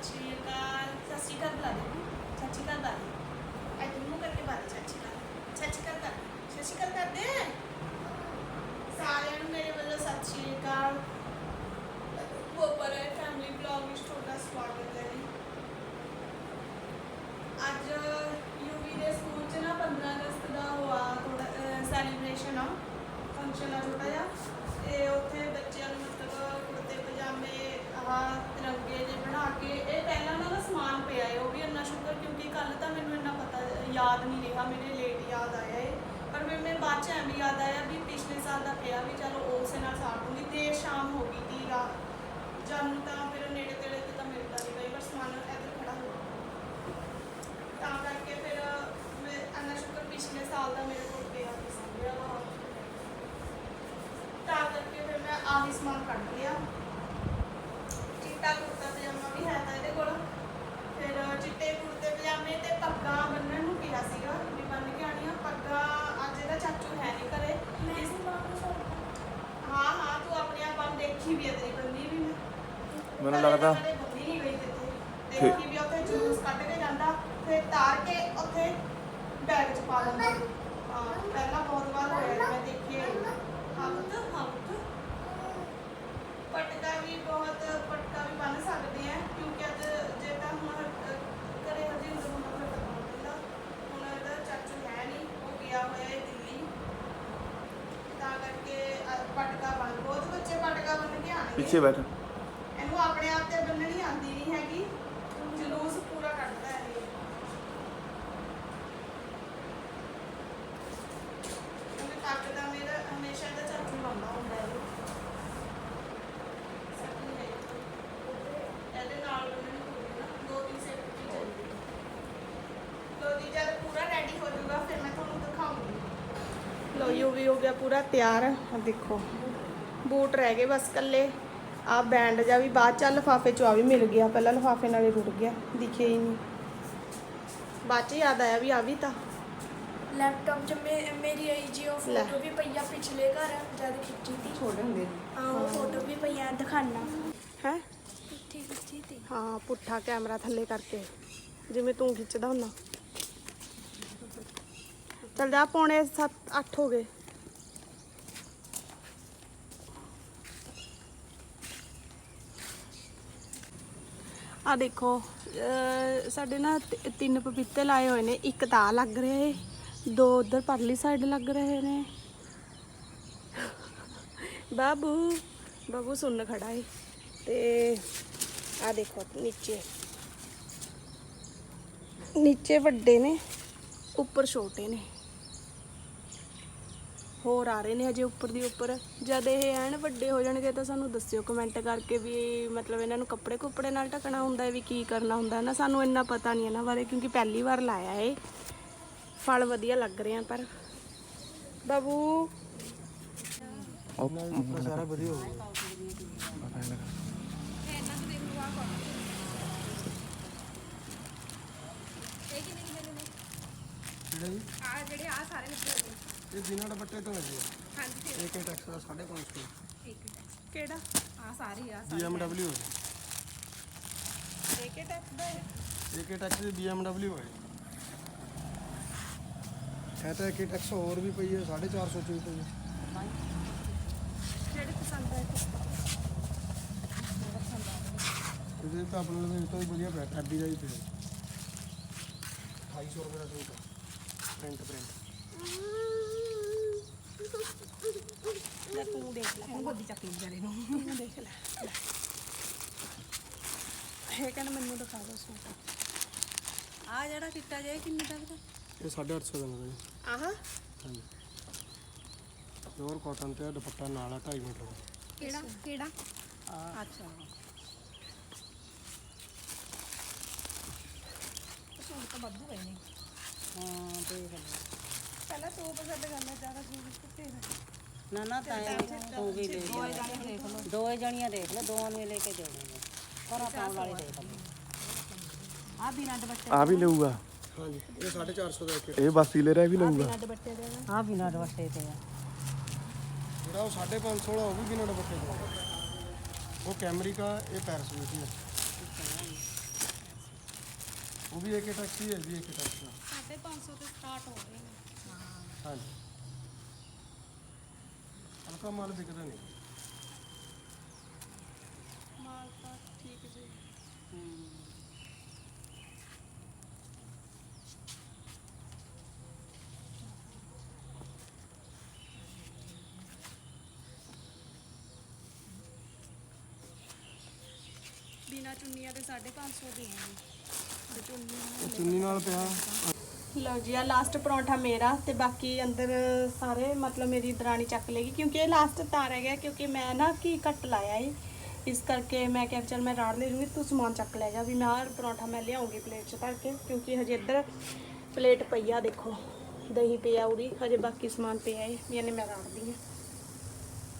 ਸਤਿ ਸ਼੍ਰੀ ਅਕਾਲ, ਸਤਿ ਸ਼੍ਰੀ ਅਕਾਲ ਬੁਲਾ ਦੇ ਸਤਿ ਸ਼੍ਰੀ ਅਕਾਲ ਬੁਲਾ ਅੱਜ ਮੂੰਹ ਕਰਕੇ ਬਾਤ ਸਤਿ ਸ਼੍ਰੀ ਅਕਾਲ। ਸਤਿ ਸ਼੍ਰੀ ਅਕਾਲ ਕਰ, ਸਤਿ ਸ਼੍ਰੀ ਅਕਾਲ ਕਰ ਸਾਰਿਆਂ ਨੂੰ ਮੇਰੇ ਵੱਲੋਂ ਸਤਿ ਸ਼੍ਰੀ ਅਕਾਲ। ਪੋਪਰ ਫੈਮਿਲੀ ਬਲੌਗ ਵਿੱਚ ਤੁਹਾਡਾ ਸਵਾਗਤ ਹੈ ਜੀ। ਅੱਜ ਯੂਵੀ ਦੇ ਸਕੂਲ 'ਚ ਨਾ 15 ਅਗਸਤ ਦਾ ਹੋਆ ਥੋੜਾ ਸੈਲੀਬ੍ਰੇਸ਼ਨ ਆ। ਫੰਕਸ਼ਨ ਆ ਥੋੜਾ ਜਿਹਾ। ਯਾਦ ਨਹੀਂ ਰਿਹਾ, ਮੇਰੇ ਲੇਟ ਯਾਦ ਆਇਆ ਏ ਪਰ ਫਿਰ ਮੈਂ ਬਾਅਦ ਚ ਐਵੇਂ ਯਾਦ ਆਇਆ ਵੀ ਪਿਛਲੇ ਸਾਲ ਦਾ ਪਿਆ ਵੀ ਚਲੋ ਉਸੇ ਨਾਲ ਸਾਰ ਦੂੰਗੀ ਦੇਰ ਸ਼ਾਮ ਹੋ ਗਈ ਤੀ ਰਾਤ। ਜਦ ਤਾਂ ਫਿਰ ਨੇੜੇ ਤੇੜੇ ਤੇ ਤਾਂ ਮਿਲਦਾ ਨਹੀਂ ਕਈ ਵਾਰ ਸਮਾਨ ਇੱਧਰ ਖੜਾ ਹੋ ਤਾਂ ਕਰਕੇ ਫਿਰ ਮੈਂ ਅੰਨਾ ਸ਼ੁਕਰ ਪਿਛਲੇ ਸਾਲ ਦਾ ਮੇਰੇ ਕੋਲ ਪਿਆ ਸੀ। ਸਮਝਿਆ ਤਾਂ ਕਰਕੇ ਫਿਰ ਮੈਂ ਆਹੀ ਸਮਾਨ ਕੱਢ ਲਿਆ। ਚਿੱਟਾ ਕੁੜਤਾ ਪਜਾਮਾ ਵੀ ਹੈ ਤਾਂ ਇਹਦੇ ਕੋਲ। ਫਿਰ ਚਿੱਟੇ ਕੁੜਤੇ ਪਜਾਮੇ ਤੇ ਪੱਗਾਂ ਬੰਨਣ ਨੂੰ ਕਿਹਾ ਸੀਗਾ ਵੀ ਬੰਨ ਕੇ ਆਣੀਆਂ ਪੱਗਾਂ ਅੱਜ ਇਹਦਾ ਚਾਚੂ ਹੈ ਨਹੀਂ ਘਰੇ। ਹਾਂ ਹਾਂ ਤੂੰ ਆਪਣੇ ਆਪ ਆਪ ਦੇਖੀ ਵੀ ਹੈ ਤੇਰੀ ਬੰਦੀ ਵੀ ਮੈਂ। ਮੈਨੂੰ ਘਰੇ ਤਾਂ ਲੱਗਦਾ ਕਦੇ ਬੰਨੀ ਨਹੀਂ ਗਈ ਕਿਤੇ। ਦੇਖੀ ਵੀ ਉੱਥੇ ਜੂਸ ਕੱਢ ਕੇ ਜਾਂਦਾ ਫਿਰ ਤਾਰ ਕੇ ਉੱਥੇ ਬੈਗ 'ਚ ਪਾ ਲੈਂਦਾ ਹਾਂ ਪਹਿਲਾਂ ਬਹੁਤ ਵਾਰ ਹੋਇਆ ਮੈਂ ਦੇਖਿਆ ਹੀ। ਹਾਂ ਪੁੱਤ ਹਾਂ ਪੁੱਤ ਪਟਕਾ ਵੀ ਬਹੁਤ ਪਟਕਾ ਵੀ ਬੰਨ ਸਕਦੇ ਆ ਕਿਉਂਕਿ ਅੱਜ ਜੇ ਤਾਂ ਹੁਣ ਅਹ, ਘਰੇ ਹਰਜਿੰਦਰ ਹੁੰਦਾ ਫਿਰ ਤਾਂ ਬੰਨ ਦਿੰਦਾ ਹੁਣ ਇਹਦਾ ਚਾਚੂ ਹੈ ਨਹੀਂ ਉਹ ਗਿਆ ਹੋਇਆ ਹੈ ਦਿੱਲੀ ਤਾਂ ਕਰਕੇ ਅਹ, ਪਟਕਾ ਬੰਨ ਬਹੁਤ ਬੱਚੇ ਪਟਕਾ ਬੰਨ ਕੇ ਆਣਗੇ ਪਿੱਛੇ ਬੈਠ। ਇਹਨੂੰ ਆਪਣੇ ਆਪ ਤੇ ਬੰਨਣੀ ਆਉਂਦੀ ਨਹੀਂ ਹੈਗੀ। ਜਲੂਸ ਪੂਰਾ ਕੱਢਦਾ ਹੈ ਇਹ। ਕਿਉਂਕਿ ਕੱਟ ਦਾ ਮੇਰਾ ਹਮੇਸ਼ਾ ਦਾ ਚਾਚੂ ਲਾਉਂਦਾ ਹੁੰਦਾ ਹੈ ਸੱਚੀ ਇਹਦੇ ਨਾਲ ਬੰਨਣੀ ਪਊਗੀ ਨਾ। ਦੋ ਤਿੰਨ ਸੈਟ ਵੀ ਚਾਹੀਦੀ ਲੋ ਜੀ ਜਦ ਪੂਰਾ ਰੈਡੀ ਹੋ ਜਾਊਗਾ ਫਿਰ ਮੈਂ ਤੁਹਾਨੂੰ ਦਿਖਾਉਂਗੀ। ਲੋ ਯੂ ਵੀ ਹੋ ਗਿਆ ਪੂਰਾ ਤਿਆਰ। ਆ ਦੇਖੋ। ਬੂਟ ਰਹਿ ਗਏ ਬਸ ਕੱਲੇ ਆ ਬੈਂਡ ਜਾ ਵੀ ਬਾਅਦ ਚ ਲਫਾਫੇ ਚ ਆ ਵੀ ਮਿਲ ਗਿਆ ਪਹਿਲਾਂ ਲਫਾਫੇ ਨਾਲੇ ਰੁੜ ਗਿਆ ਦਿਖੇ ਹੀ ਨਹੀਂ। ਬਾਅਦ ਚ ਯਾਦ ਆਇਆ ਵੀ ਆ ਵੀ ਤਾਂ। ਲੈਪਟਾਪ 'ਚ ਮੇ- ਮੇਰੀ ਆਈ ਜੀ ਉਹ ਲੈ। ਫੋਟੋ ਵੀ ਪਈਆ ਪਿਛਲੇ ਘਰ ਜਦ ਖਿੱਚੀ ਤੀ। ਛੋਟੇ ਹੁੰਦੇ ਹਾਂ ਉਹ ਫੋਟੋ ਵੀ ਪਈਆ ਦਿਖਾਣਾ ਹੈ? ਕਿੱਥੇ ਖਿੱਚੀ ਤੀ। ਹਾਂ ਪੁੱਠਾ ਕੈਮਰਾ ਥੱਲੇ ਕਰਕੇ ਜਿਵੇਂ ਤੂੰ ਖਿੱਚਦਾ ਹੁੰਨਾ ਚੱਲ ਜਾ ਪੌਣੇ 7 8 ਹੋ ਗਏ। ਆ ਦੇਖੋ ਸਾਡੇ ਨਾ ਤਿੰਨ ਪਪੀਤੇ ਲਾਏ ਹੋਏ ਨੇ, ਇੱਕ ਤਾਂ ਲੱਗ ਰਿਹਾ ਏ, ਦੋ ਉਧਰ ਪਰਲੀ ਸਾਈਡ ਲੱਗ ਰਹੇ ਨੇ। ਬਾਬੂ ਬਾਬੂ ਸੁਣ ਖੜਾ ਏ, ਤੇ ਆ ਦੇਖੋ, ਨੀਚੇ। ਨੀਚੇ ਵੱਡੇ ਨੇ, ਉੱਪਰ ਛੋਟੇ ਨੇ। ਹੋਰ ਆ ਰਹੇ ਨੇ ਹਜੇ ਉੱਪਰ ਦੀ ਉੱਪਰ। ਜਦ ਇਹ ਐਨ ਵੱਡੇ ਹੋ ਜਾਣਗੇ ਤਾਂ ਸਾਨੂੰ ਦੱਸਿਓ ਕਮੈਂਟ ਕਰਕੇ ਵੀ ਮਤਲਬ ਇਹਨਾਂ ਨੂੰ ਕੱਪੜੇ ਕੁੱਪੜੇ ਨਾਲ ਢਕਣਾ ਹੁੰਦਾ ਹੈ ਵੀ ਕੀ ਕਰਨਾ ਹੁੰਦਾ ਹੈ ਨਾ। ਸਾਨੂੰ ਇੰਨਾ ਪਤਾ ਨਹੀਂ ਇਹਨਾਂ ਬਾਰੇ ਕਿਉਂਕਿ ਪਹਿਲੀ ਵਾਰ ਲਾਇਆ ਏ ਫਲ ਵਧੀਆ ਲੱਗ ਰਹੇ ਆ ਪਰ। ਬਾਬੂ। ਸਾਰਾ ਵਧੀਆ ਹੋ ਗਿਆ। ਆ ਜਿਹੜੇ ਆ ਸਾਰੇ ਨਿਕਲੇ ਇਹ ਬਿਨਾਂ ਦੁਪੱਟੇ ਤੋਂ ਹੈ ਜੀ ਹਾਂਜੀ ਇੱਕ ਟੈਕਸ ਦਾ 550 ਕਿਹੜਾ? ਆ ਸਾਰੇ ਆ। BMW ਹੈ ਇੱਕ ਟੈਕਸ ਦਾ ਹੈ। ਇੱਕ ਟੈਕਸ ਦੀ BMW ਹੈ ਇਹ ਤਾਂ ਇੱਕ ਟੈਕਸ ਹੋਰ ਵੀ ਪਈ ਹੈ 450 ਚ ਵੀ ਪਈ ਹੈ ਜਿਹੜੇ ਪਸੰਦ ਆਏ ਇਹਦੇ ਤਾਂ ਆਪਣੇ ਲਈ ਤੋਂ ਵੀ ਵਧੀਆ ਪਿਆ ਟੈਬੀ ਦਾ ਹੀ ਪਿਆ 250 ਰੁਪਏ ਦਾ ਸੂਟ ਹੈ ਪ੍ਰਿੰਟ ਪ੍ਰਿੰਟ ਲੈ ਤੂੰ ਗੋਦੀ ਚੱਕੀ ਵਿਚਾਰੇ ਨੂੰ। ਤੂੰ ਦੇਖ ਲੈ ਲੈ। ਇਹ ਕਹਿੰਦਾ ਮੈਨੂੰ ਦਿਖਾ ਦੋ ਸੂਟ। ਆ ਜਿਹੜਾ ਚਿੱਟਾ ਜਿਹਾ ਇਹ ਕਿੰਨੇ ਤੱਕ ਦਾ ਇਹ 850 ਦਾ ਮਿਲਦਾ ਜੀ ਆਹ। ਹਾਂਜੀ। ਪਿਓਰ ਕਾਟਨ ਤੇ ਦੁਪੱਟਾ ਨਾਲ ਆ 2.5 ਮੀਟਰ ਦਾ। ਕਿਹੜਾ? ਕਿਹੜਾ? ਅੱਛਾ। ਸੂਟ ਤਾਂ ਬੱਦੂ ਗਏ ਨੇ। ਹਾਂ ਦੇਖ ਲੈ ਪਹਿਲਾਂ ਤੂੰ ਪਸੰਦ ਕਰਨਾ ਜ਼ਿਆਦਾ ਸੂਟ ਕਿੱਥੇ ਹੈ ਨਾ ਨਾ ਤਾਂ ਤੂੰ ਵੀ ਦੇਖ ਲੈ। ਦੋਏ ਜਣੀਆਂ ਦੇਖ ਲੈ ਦੋਵਾਂ ਨੂੰ ਹੀ ਲੈ ਕੇ ਦੇ ਦੇਣਗੇ। ਪਰ ਪਾਉਣ ਵਾਲੇ ਦੇਖ ਲੈ ਆ ਬਿਨਾਂ ਦੁਪੱਟੇ ਆ ਵੀ ਲਊਗਾ। ਹਾਂਜੀ ਇਹ 450 ਦਾ ਇੱਕ। ਇਹ ਬਸ ਹੀ ਲੈ ਰਿਹਾ ਇਹ ਵੀ ਲਊਗਾ। ਦੁਪੱਟੇ ਦੇ ਆ। ਬਿਨਾਂ ਦੁਪੱਟੇ ਤੇ ਆ। ਜਿਹੜਾ ਉਹ 550 ਵਾਲਾ ਉਹ ਵੀ ਬਿਨਾਂ ਦੁਪੱਟੇ ਦਾ ਉਹ ਕੈਮਰਿਕਾ ਇਹ ਪੈਰਿਸ ਵਿੱਚ ਹੀ ਉਹ ਵੀ ਏਕੇ ਟੈਕਸੀ ਹੈ ਜੀ ਏਕੇ ਟੈਕਸੀ 550 ਤੇ ਸਟਾਰਟ ਹੋ ਰਹੇ ਨੇ ਹਾਂਜੀ। ਹਲਕਾ ਮਾਲ ਵਿਕਦਾ ਨਹੀਂ। ਮਾਲ ਤਾਂ ਠੀਕ ਜੀ। ਬਿਨਾ ਚੁੰਨੀਆਂ ਦੇ 550 ਦੇ ਹੈ ਉਹ ਚੁੰਨੀ ਨਾਲ ਪਿਆ। ਲਓ ਜੀ ਆ ਲਾਸਟ ਪਰੌਂਠਾ ਮੇਰਾ ਤੇ ਬਾਕੀ ਅੰਦਰ ਸਾਰੇ ਮਤਲਬ ਮੇਰੀ ਦਰਾਣੀ ਚੱਕ ਲੇਗੀ ਕਿਉਂਕਿ ਇਹ ਲਾਸਟ ਤਾਂ ਰਹਿ ਗਿਆ ਕਿਉਂਕਿ ਮੈਂ ਨਾ ਕੀ ਕੱਟ ਲਾਇਆ ਏ। ਇਸ ਕਰਕੇ ਮੈਂ ਕਿਹਾ ਚਲ ਮੈਂ ਰਾੜ ਲੈ ਜੂੰਗੀ ਤੂੰ ਸਮਾਨ ਚੱਕ ਲੈ ਜਾ ਵੀ ਮੈਂ ਆਹ ਪਰੌਂਠਾ ਮੈਂ ਲਿਆਉਂਗੀ ਪਲੇਟ 'ਚ ਭਰ ਕੇ ਕਿਉਂਕਿ ਹਜੇ ਇੱਧਰ ਪਲੇਟ ਪਈ ਆ ਦੇਖੋ ਦਹੀਂ ਪਿਆ ਉਰੀ ਹਜੇ ਬਾਕੀ ਸਮਾਨ ਪਿਆ ਏ ਵੀ ਇਹਨੇ ਮੈਂ ਰਾੜਦੀ ਆ।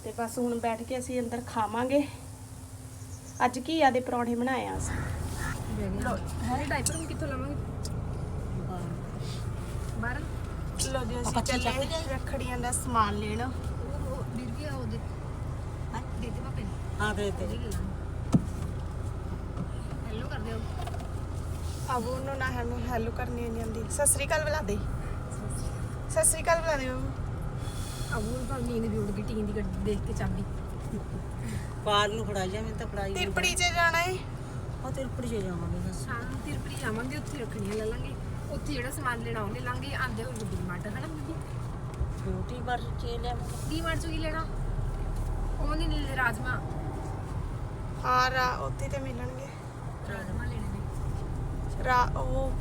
ਤੇ ਬਸ ਹੁਣ ਬੈਠ ਕੇ ਅਸੀਂ ਅੰਦਰ ਖਾਵਾਂਗੇ। ਅੱਜ ਕੀ ਆ ਦੇ ਪਰੌਂਠੇ ਬਣਾਏ ਆ ਅਸੀਂ। ਹੈ ਡਾਈਪਰ ਕਿੱਥੋਂ ਲਵਾਂਗੇ? ਬਾਹਰ। ਲੋ ਜੀ ਅਸੀਂ ਚੱਲੇ ਰੱਖੜੀਆਂ ਦਾ ਸਮਾਨ ਲੈਣ। ਉਹ ਦੀਦੀ ਆ ਉਹਦੇ ਹਾਂ ਦੀਦੀ ਪਾਪੇ ਹਾਂ ਦੇ ਦੇ। ਹੈਲੋ ਕਰ ਦਿਓ। ਅਬ ਉਹਨੂੰ ਨਾ ਹੈਲੋ ਹੈਲੋ ਕਰਨੀ ਨਹੀਂ ਆਉਂਦੀ। ਸਤਿ ਸ੍ਰੀ ਅਕਾਲ ਬੁਲਾ ਦੇ। ਸਤਿ ਸ੍ਰੀ ਅਕਾਲ ਬੁਲਾ ਦੇ ਅਬੂ ਤਾਂ ਨੀਂਦ ਵੀ ਉੱਡ ਗਈ ਟੀਨ ਦੀ ਗੱਡੀ ਦੇਖ ਕੇ ਚਾਬੀ ਪਾਲ ਨੂੰ ਫੜਾਈ ਜਾ ਮੈਂ ਤਾਂ ਫੜਾਈ ਨਹੀਂ। ਤਿਰਪੜੀ 'ਚ ਜਾਣਾ ਏ। ਉਹ ਤਿਰਪੜੀ ਚ ਜਾਵਾਂਗੇ ਨੂੰ ਤਿਰਪੜੀ ਜਾਵਾਂਗੇ ਉੱਥੇ ਰੱਖਣੀਆਂ ਲੈ ਲਾਂਗੇ। ਉੱਥੇ ਜਿਹੜਾ ਸਮਾਨ ਲੈਣਾ ਉਹ ਲੈ ਲਾਂਗੇ ਆਂਦੇ ਹੋਏ ਗੁੱਡੀ ਮਾਰਟ ਹੈ ਨਾ ਬੀਬੀ ਬਿਊਟੀ ਪਰ ਚੇ ਲਿਆਵਾਂਗੇ ਡੀ ਮਾਰਟ ਚੋਂ ਕੀ ਲੈਣਾ? ਉਹ ਨਹੀਂ ਲੈ ਰਾਜਮਾ? ਹਾਂ ਰਾ ਉੱਥੇ ਤੇ ਮਿਲਣਗੇ। ਰਾਜਮਾ ਲੈਣੇ ਨੇ। ਰਾ ਉਹ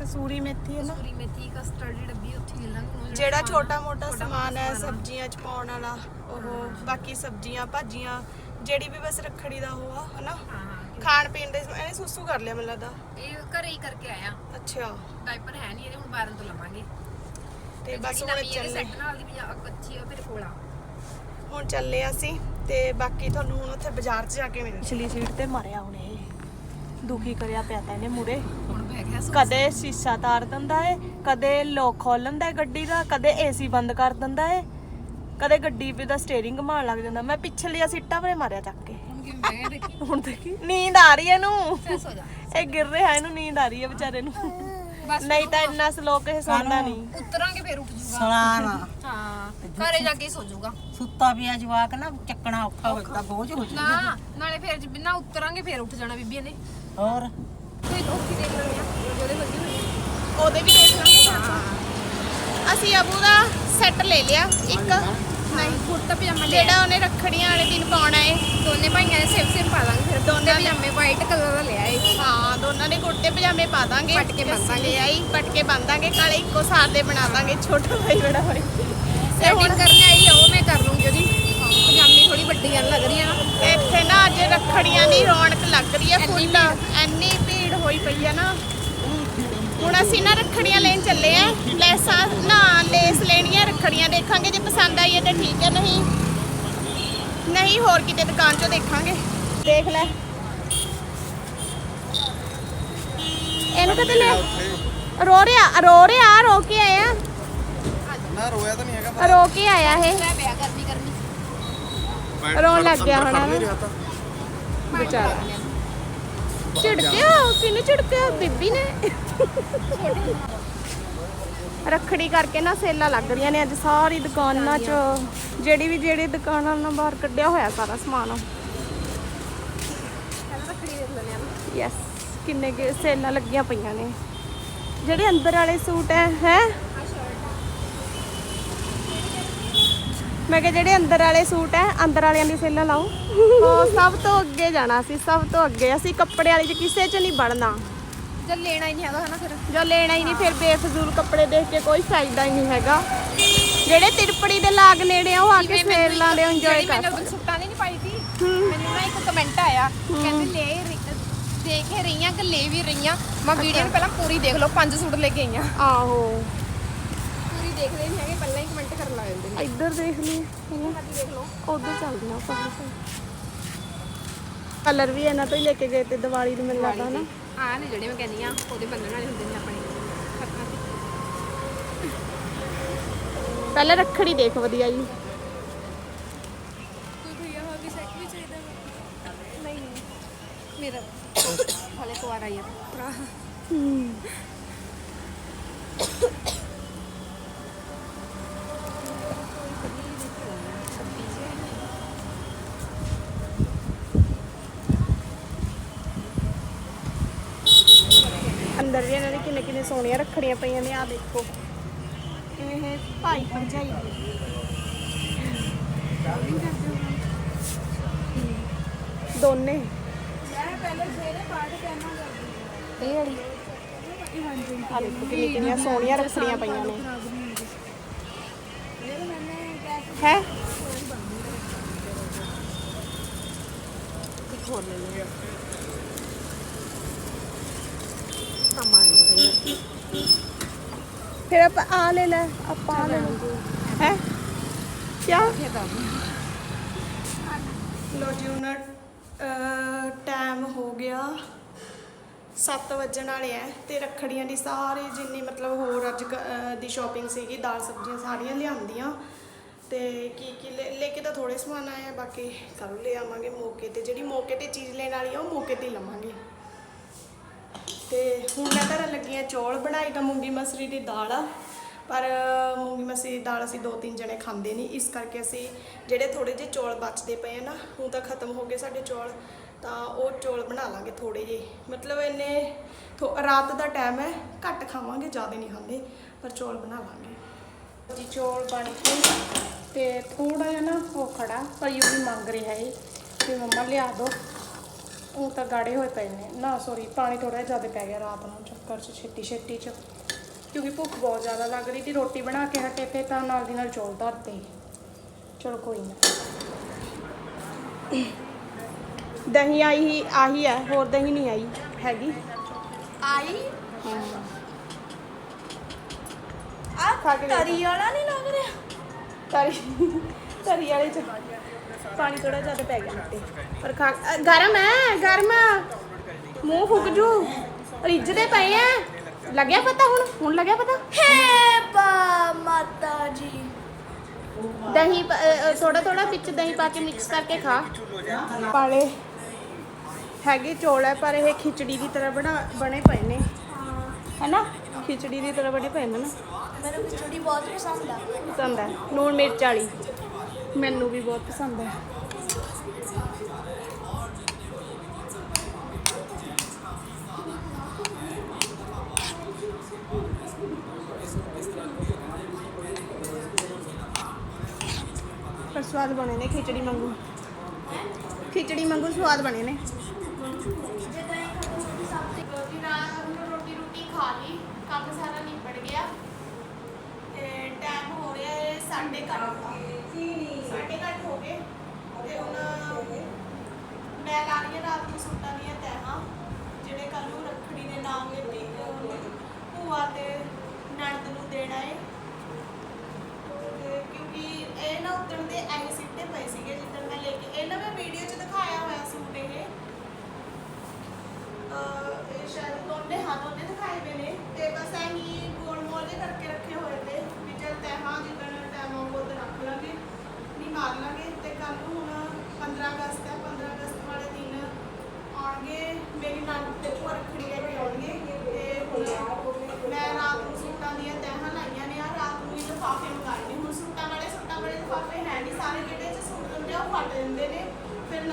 ਕਸੂਰੀ ਮੇਥੀ ਹੈ ਨਾ। ਪੂਰੀ ਮੇਥੀ ਕਸਟਰਡ ਦੀ ਡੱਬੀ ਉੱਥੇ ਲੈ ਲਾਂਗੇ ਜਿਹੜਾ ਛੋਟਾ ਮੋਟਾ ਸਮਾਨ ਹੈ। ਸਬਜ਼ੀਆਂ 'ਚ ਪਾਉਣ ਵਾਲਾ ਉਹ ਬਾਕੀ ਸਬਜ਼ੀਆਂ ਭਾਜੀਆਂ ਜਿਹੜੀ ਵੀ ਬਸ ਰੱਖੜੀ ਦਾ ਉਹ ਆ ਹਨਾ? ਖਾਣ ਪੀਣ ਦੇ ਇਹਨੇ ਸੁਸੂ ਕਰ ਲਿਆ ਮੈਨੂੰ ਲੱਗਦਾ। ਇਹ ਘਰੇ ਹੀ ਕਰਕੇ ਆਇਆ। ਅੱਛਾ। ਡਾਈਪਰ ਹੈ ਨਹੀਂ ਇਹਦੇ ਹੁਣ 12 ਤੋਂ ਲਵਾਂਗੇ। ਤੇ ਬਸ ਹੁਣ ਚੱਲੇ। ਸੈੱਟ ਨਾਲ ਦੀ ਵੀ ਆ- ਕੱਚੀ ਆ ਮੇਰੇ ਕੋਲ ਆ। ਹੁਣ ਚੱਲੇ ਅਸੀਂ ਤੇ ਬਾਕੀ ਤੁਹਾਨੂੰ ਹੁਣ ਉੱਥੇ ਬਾਜ਼ਾਰ 'ਚ ਜਾ ਕੇ ਮਿਲ ਪਿਛਲੀ ਸੀਟ ਤੇ ਮਾਰਿਆ ਹੁਣੇ ਦੁਖੀ ਕਰਿਆ ਪਿਆ ਤਾਂ ਇਹਨੇ ਮੂਰੇ ਹੁਣ ਬਹਿ ਗਿਆ ਸੋ ਕਦੇ ਸ਼ੀਸ਼ਾ ਤਾਰ ਦਿੰਦਾ ਏ ਕਦੇ ਲੋਕ ਖੋਲ ਲੈਂਦਾ ਗੱਡੀ ਦਾ ਕਦੇ ਏਸੀ ਬੰਦ ਕਰ ਦਿੰਦਾ ਏ। ਕਦੇ ਗੱਡੀ ਵੀ ਦਾ ਸਟੀਅਰਿੰਗ ਘੁਮਾਉਣ ਲੱਗ ਜਾਂਦਾ। ਮੈਂ ਪਿਛਲੀਆਂ ਸੀਟਾਂ 'ਤੇ ਮਾਰਿਆ ਚੱਕ ਕੇ। ਹੁਣ ਕਿਵੇਂ ਗਿਆ ਦੇਖੀ ਹੁਣ ਦੇਖੀ। ਨੀਂਦ ਆ ਰਹੀ ਹੈ ਇਹਨੂੰ। ਸੈਸ ਹੋ ਜਾ। ਇਹ ਗਿਰ ਰਿਹਾ ਇਹਨੂੰ ਨੀਂਦ ਆ ਰਹੀ ਹੈ ਵਿਚਾਰੇ ਨੂੰ। ਬਸ ਨਹੀਂ ਤਾਂ ਇੰਨਾ ਸਲੋ ਕੇ ਸੌਂਦਾ ਨਹੀਂ। ਉਤਰਾਂਗੇ ਫੇਰ ਉੱਠ ਜੂਗਾ। ਸਲਾਮ ਹਾਂ ਘਰੇ ਜਾ ਕੇ ਸੋ ਜਾਊਗਾ ਸੁੱਤਾ ਪਿਆ ਜਵਾਕ ਨਾ ਚੱਕਣਾ ਔਖਾ ਹੋ ਜਾਂਦਾ ਬੋਝ ਹੋ ਜਾਂਦਾ। ਨਾ ਨਾਲੇ ਫੇਰ ਜੇ ਬਿਨਾ ਉਤਰਾਂਗੇ ਫੇਰ ਉੱਠ ਜਾਣਾ ਬੀਬੀ ਨੇ ਹੋਰ? ਕੋਈ ਉੱਠੀ ਦੇਖ ਆ। ਹੋਈ ਆ। ਉਹਦੇ ਵੀ ਦੇਖ ਲਾਂਗੇ। ਅਸੀਂ ਅਬੂ ਦਾ ਸੈੱਟ ਲੈ ਲਿਆ ਇੱਕ। ਨਹੀਂ ਕੁੜਤਾ ਪਜਾਮਾ ਜਿਹੜਾ ਉਹਨੇ ਰੱਖੜੀਆਂ ਵਾਲੇ ਦਿਨ ਪਾਉਣਾ ਏ ਦੋਨੇ ਭਾਈਆਂ ਨੇ ਸੇਮ ਸੇਮ ਪਾ ਲਾਂਗੇ ਫਿਰ। ਦੋਨੇ ਪਜਾਮੇ ਵਾਈਟ ਕਲਰ ਦਾ ਲਿਆ ਏ। ਹਾਂ ਦੋਨਾਂ ਦੇ ਕੁੜਤੇ ਪਜਾਮੇ ਪਾ ਦਾਂਗੇ ਪਟਕੇ। ਲੈ ਆਈ ਪਟਕੇ ਬੰਦਾਂਗੇ ਕਾਲੇ ਇੱਕੋ ਸਾਰ ਦੇ ਬਣਾ ਦਾਂਗੇ ਛੋਟਾ ਭਾਈ ਬੜਾ ਭਾਈ ਤੇ ਹੁਣ ਸੈਟਿੰਗ ਕਰਨ ਆਈ ਆ ਉਹ ਮੈਂ ਕਰ ਲੂੰਗੀ ਉਹਦੀ। ਪਜਾਮੀ ਥੋੜੀ ਵੱਡੀਆਂ ਲੱਗ ਰਹੀਆਂ। ਨਾ ਇੱਥੇ ਨਾ ਅੱਜ ਰੱਖੜੀਆਂ ਦੀ ਰੌਣਕ ਲੱਗ ਰਹੀ ਹੈ ਇੰਨੀ ਫੁੱਲ। ਐਨੀ ਭੀੜ ਹੋਈ ਪਈ ਹੈ ਨਾ। ਹੁਣ ਅਸੀਂ ਨਾ ਰੱਖੜੀਆਂ ਲੈਣ ਚੱਲੇ ਆ। ਲੈਸਾਂ ਨਾ ਲੇਸ ਲੈਣੀਆਂ ਰੱਖੜੀਆਂ ਦੇਖਾਂਗੇ ਜੇ ਪਸੰਦ ਆਈ ਤੇ ਠੀਕ ਹੈ ਨਹੀਂ ਨਹੀਂ ਹੋਰ ਕਿਤੇ ਦੁਕਾਨ 'ਚੋਂ ਦੇਖਾਂਗੇ। ਦੇਖ ਲੈ। ਇਹਨੂੰ ਕਿਤੇ ਲੈ। ਰੋ ਰਿਹਾ ਰੋ ਰਿਹਾ ਰੋ ਕੇ ਆਇਆ ਨਾ ਰੋਇਆ ਤਾਂ ਨਹੀਂ ਹੈਗਾ ਰੋ ਕੇ ਆਇਆ ਇਹ। ਰੋਣ ਲੱਗ ਗਿਆ ਹੋਣਾ ਵਿਚਾਰਾ। ਕਿਹਨੂੰ ਝਿੜਕਿਆ? ਬੀਬੀ ਨੇ। ਰੱਖੜੀ ਕਰਕੇ ਨਾ ਸੇਲਾਂ ਲੱਗ ਰਹੀਆਂ ਨੇ ਅੱਜ। ਸਾਰੀ ਦੁਕਾਨਾਂ 'ਚ ਜਿਹੜੀ ਵੀ ਜਿਹੜੇ ਦੁਕਾਨਾਂ ਨਾਲ ਬਾਹਰ ਕੱਢਿਆ ਹੋਇਆ ਸਾਰਾ ਸਮਾਨ। ਯੈਸ ਕਿੰਨੇ ਕੇ ਸੇਲਾਂ ਲੱਗੀਆਂ ਪਈਆਂ ਨੇ। ਜਿਹੜੇ ਅੰਦਰ ਵਾਲੇ ਸੂਟ ਹੈ ਹੈ? ਮੈਂ ਕਿਹਾ ਜਿਹੜੇ ਅੰਦਰ ਵਾਲੇ ਸੂਟ ਹੈ ਅੰਦਰ ਵਾਲਿਆਂ ਦੀ ਸੇਲਾਂ ਲਾਓ। ਉਹ ਸਭ ਤੋਂ ਅੱਗੇ ਜਾਣਾ ਸੀ ਸਭ ਤੋਂ ਅੱਗੇ। ਅਸੀਂ ਕੱਪੜੇ ਵਾਲੀ 'ਚ ਕਿਸੇ 'ਚ ਨਹੀਂ ਵੜਨਾ। ਜਦ ਲੈਣਾ ਹੀ ਨਹੀਂ ਹੈਗਾ ਹਨਾ ਫਿਰ। ਜੋ ਲੈਣਾ ਹੀ ਨਹੀਂ ਫਿਰ ਬੇਫਜ਼ੂਲ ਕੱਪੜੇ ਦੇਖ ਕੇ ਕੋਈ ਫਾਇਦਾ ਹੀ ਨਹੀਂ ਹੈਗਾ। ਜਿਹੜੇ ਤਿਰਪੜੀ ਦੇ ਲਾਗ ਨੇੜੇ ਆ ਉਹ ਆ ਕੇ ਸੇਲਾਂ ਦੇ ਇੰਜੋਏ ਕਰ ਮੈਨੂੰ ਸੁੱਟਾਂ ਨਹੀਂ ਪਾਈ ਸੀ ਮੈਨੂੰ ਨਾ ਇੱਕ ਕਮੈਂਟ ਆਇਆ ਕਹਿੰਦੇ ਲੈ ਦੇਖ ਰਹੀਆਂ ਕਿ ਲੈ ਵੀ ਰਹੀਆਂ ਮੈਂ ਵੀਡੀਓ ਨੂੰ ਪਹਿਲਾਂ ਪੂਰੀ ਦੇਖ ਲਓ ਪੰਜ ਸੂਟ ਲੈ ਕੇ ਆਈਆਂ। ਆਹੋ। ਦੇਖਦੇ ਨਹੀਂ ਹੈਗੇ ਪਹਿਲਾਂ ਹੀ ਕਮੈਂਟ ਕਰਨ ਲੱਗ ਜਾਂਦੇ ਨੇ। ਇੱਧਰ ਦੇਖ ਲਈ ਮਰਜ਼ੀ ਦੇਖ ਲਓ। ਉਧਰ ਚੱਲਦੇ ਆ ਆਪਾਂ ਕਲਰ ਵੀ ਇਹਨਾਂ ਤੋਂ ਹੀ ਲੈ ਕੇ ਗਏ ਤੇ ਦੀਵਾਲੀ ਨੂੰ ਮੈਨੂੰ ਲੱਗਦਾ ਨਾ ਆ ਨੇ ਜਿਹੜੇ ਮੈਂ ਕਹਿੰਦੀ ਆ ਉਹਦੇ ਬੰਨਣ ਵਾਲੇ ਹੁੰਦੇ ਨੇ ਆਪਣੇ। ਪਹਿਲਾਂ ਰੱਖੜੀ ਦੇਖ ਵਧੀਆ ਜੀ। ਕੋਈ ਭਈਆ ਹੋ ਵੀ ਸੈੱਟ ਵੀ ਚਾਹੀਦਾ ਨਹੀਂ। ਮੇਰਾ ਹਲੇ ਕੁਆਰਾ ਯਾਰ ਅੰਦਰ ਵੀ ਇਹਨਾਂ ਸੋਹਣੀਆਂ ਰੱਖੜੀਆਂ ਪਈਆਂ ਨੇ ਆ ਦੇਖੋ। ਇਹ ਭਾਈ ਭਰਜਾਈ ਦੋਨੇ। ਇਹ ਵਾਲੀ। ਆ ਦੇਖੋ ਕਿੰਨੀ ਕਿੰਨੀਆਂ ਸੋਹਣੀਆਂ ਰੱਖੜੀਆਂ ਪਈਆਂ ਨੇ। ਹੈ? ਇੱਕ ਹੋਰ ਲੈ ਲਓ। ਫਿਰ ਆਪਾਂ ਆ ਲੈ ਲੈ, ਆਪਾਂ ਆ ਲੈ ਹੈ? ਕਿਆ? ਲੋ ਜੀ, ਹੁਣ ਟਾਈਮ ਹੋ ਗਿਆ। 7 ਵਜਣ ਵਾਲੇ ਐ ਤੇ ਰੱਖੜੀਆਂ ਦੀ ਸਾਰੇ ਜਿੰਨੀ ਮਤਲਬ ਹੋਰ ਅੱਜ ਕ- ਦੀ ਸ਼ਾਪਿੰਗ ਸੀਗੀ, ਦਾਲ, ਸਬਜ਼ੀਆਂ ਸਾਰੀਆਂ ਲਿਆਂਦੀਆਂ। ਤੇ ਕੀ ਕੀ ਲੈ ਲੈ ਕੇ ਤਾਂ ਥੋੜੇ ਸਮਾਨ ਆਇਆ ਬਾਕੀ ਕੱਲ ਲੈ ਆਵਾਂਗੇ ਮੌਕੇ ਤੇ। ਜਿਹੜੀ ਮੌਕੇ ਤੇ ਚੀਜ਼ ਲੈਣ ਵਾਲੀ ਆ, ਉਹ ਮੌਕੇ ਤੇ ਲਵਾਂਗੇ। ਤੇ ਹੁਣ ਮੈਂ ਧਰਨ ਲੱਗੀ ਆ ਚੌਲ ਬਣਾਈ ਤਾਂ ਮੂੰਗੀ ਮਸਰੀ ਦੀ ਦਾਲ ਆ। ਪਰ ਮੂੰਗੀ ਮਸਰੀ ਦੀ ਦਾਲ ਅਸੀਂ ਦੋ ਤਿੰਨ ਜਣੇ ਖਾਂਦੇ ਨਹੀਂ। ਇਸ ਕਰਕੇ ਅਸੀਂ ਜਿਹੜੇ ਥੋੜੇ ਜਿਹੇ ਚੌਲ ਬਚਦੇ ਪਏ ਆ ਨਾ, ਹੁਣ ਤਾਂ ਖਤਮ ਹੋ ਗਏ ਸਾਡੇ ਚੌਲ, ਤਾਂ ਉਹ ਚੌਲ ਬਣਾ ਲਾਂਗੇ ਥੋੜੇ ਜਿਹੇ। ਮਤਲਬ ਇੰਨੇ ਥੋ- ਰਾਤ ਦਾ ਟਾਈਮ ਹੈ, ਘੱਟ ਖਾਵਾਂਗੇ, ਜ਼ਿਆਦਾ ਨਹੀਂ ਖਾਂਦੇ, ਪਰ ਚੌਲ ਬਣਾ ਲਾਂਗੇ। ਜੀ, ਚੌਲ ਬਣ ਕੇ ਤੇ ਥੋੜਾ ਜਿਹਾ ਨਾ ਉਹ ਖੜਾ, ਪਰ ਯੂ ਵੀ ਮੰਗ ਰਿਹਾ ਹੈ ਕਿ ਮੰਮਾ ਲਿਆ ਦਿਓ ਉਹ ਤਾਂ ਗਾੜੇ ਹੋਏ ਪਏ ਨੇ। ਨਾ ਸੌਰੀ ਪਾਣੀ ਥੋੜਾ ਜ਼ਿਆਦਾ ਪੈ ਗਿਆ ਰਾਤ ਨੂੰ ਚੱਕਰ 'ਚ ਛੇਤੀ ਛੇਤੀ 'ਚ। ਕਿਉਂਕਿ ਭੁੱਖ ਬਹੁਤ ਜ਼ਿਆਦਾ ਲੱਗ ਰਹੀ ਸੀ ਰੋਟੀ ਬਣਾ ਕੇ ਹਟੇ ਤੇ ਤਾਂ ਨਾਲ ਦੀ ਨਾਲ ਚੌਲ ਧਰਤੇ। ਚਲੋ ਕੋਈ ਨਾ। ਦਹੀਂ ਆਈ ਹੀ ਆਹੀ ਹੈ ਹੋਰ ਦਹੀਂ ਨਹੀਂ ਆਈ ਹੈਗੀ। ਆਈ? ਆ ਖਾ ਕੇ। ਤਰੀ ਵਾਲਾ ਨਹੀਂ ਲੱਗ ਰਿਹਾ? ਤਰੀ ਤਰੀ ਵਾਲੇ ਚ। ਪਾਣੀ ਥੋੜਾ ਜ਼ਿਆਦਾ ਪੈ ਗਿਆ ਮਿੱਟੀ। ਪਰ ਖਾ ਅ, ਗਰਮ ਹੈ ਗਰਮ। ਮੂੰਹ ਫੁੱਕ ਜੂ। ਰਿੱਝਦੇ ਪਏ ਆ ਲੱਗਿਆ ਪਤਾ ਹੁਣ? ਹੁਣ ਲੱਗਿਆ ਪਤਾ? ਹੇ ਬਾ ਮਾਤਾ ਜੀ। ਦਹੀਂ ਥੋੜਾ ਥੋੜਾ ਵਿੱਚ ਦਹੀਂ ਪਾ ਕੇ ਮਿਕਸ ਕਰਕੇ ਖਾ। ਪਾਲੇ ਹੈਗੇ ਚੌਲ ਹੈ ਪਰ ਇਹ ਖਿਚੜੀ ਦੀ ਤਰ੍ਹਾਂ ਬਣਾ ਬਣੇ ਪਏ ਨੇ। ਹੈਨਾ? ਖਿਚੜੀ ਦੀ ਤਰ੍ਹਾਂ ਬਣੇ ਪਏ ਨੇ ਨਾ। ਮੈਨੂੰ ਖਿਚੜੀ ਬਹੁਤ ਪਸੰਦ ਆ। ਪਸੰਦ ਹੈ ਨੂਣ ਮਿਰਚ ਵਾਲੀ। ਮੈਨੂੰ ਵੀ ਬਹੁਤ ਪਸੰਦ ਹੈ। ਪਰ ਸਵਾਦ ਬਣੇ ਨੇ ਖਿਚੜੀ ਮੰਗੂ ਖਿਚੜੀ ਮੰਗੂ ਸਵਾਦ ਬਣੇ ਨੇ। ਰੋਟੀ ਰੋਟੀ ਖਾ ਲਈ ਕੰਮ ਸਾਰਾ ਨਿਬੜ ਗਿਆ ਤੇ ਟਾਈਮ ਹੋ ਰਿਹਾ 9:30 ਕੀ ਨਹੀਂ ਸਾਡੇ ਘੱਟ ਹੋ ਗਏ। ਤੇ ਹੁਣ ਮੈਂ ਲਾ ਰਹੀ ਹਾਂ ਰਾਤ ਨੂੰ ਸੁੱਟਾਂ ਦੀਆਂ ਤੈਹਾਂ ਜਿਹੜੇ ਕੱਲ ਨੂੰ ਰੱਖੜੀ ਦੇ ਨਾਮ ਦੇ ਭੂਆ ਤੇ ਨਣਦ ਨੂੰ ਦੇਣਾ ਹੈ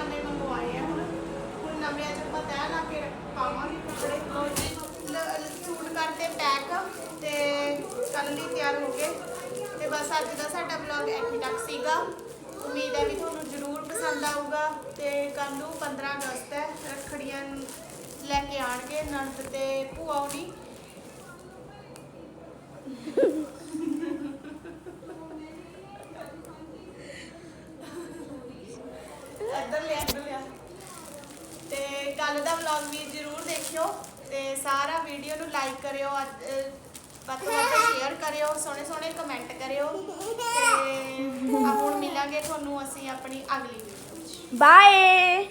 ਨਵੇਂ ਮੰਗਵਾਏ ਆ ਹੁਣ। ਹੁਣ ਨਵੇਂ ਅੱਜ ਆਪਾਂ ਤੈਅ ਲਾ ਕੇ ਪਾਵਾਂਗੇ ਕੱਪੜੇ। ਲ- ਸੂਟ ਕਰਤੇ ਪੈਕ ਤੇ ਕੱਲ ਲਈ ਤਿਆਰ ਹੋ ਗਏ। ਤੇ ਬਸ ਅੱਜ ਦਾ ਸਾਡਾ ਵਲੌਗ ਇੱਥੇ ਤੱਕ ਸੀਗਾ। ਉਮੀਦ ਹੈ ਵੀ ਤੁਹਾਨੂੰ ਜ਼ਰੂਰ ਪਸੰਦ ਆਊਗਾ ਤੇ ਕੱਲ ਨੂੰ 15 ਅਗਸਤ ਹੈ। ਰੱਖੜੀਆਂ ਲੈ ਕੇ ਆਣਗੇ ਨਣਦ ਤੇ ਭੂਆ ਹੋਣੀ ਇੱਧਰ ਲਿਆ ਇੱਧਰ ਲਿਆ ਤੇ ਕੱਲ ਦਾ ਵਲੌਗ ਵੀ ਜਰੂਰ ਦੇਖਿਓ ਤੇ ਸਾਰਾ ਵੀਡੀਓ ਨੂੰ ਲਾਈਕ ਕਰਿਓ ਅੱਜ, ਅਹ, ਵੱਧ ਤੋਂ ਵੱਧ ਸ਼ੇਅਰ ਕਰਿਓ, ਸੋਹਣੇ ਸੋਹਣੇ ਕਮੈਂਟ ਕਰਿਓ ਤੇ ਆ ਹੁਣ ਮਿਲਾਂਗੇ ਤੁਹਾਨੂੰ ਅਸੀਂ ਆਪਣੀ ਅਗਲੀ ਵੀਡੀਓ ਵਿੱਚ। ਬਾਏ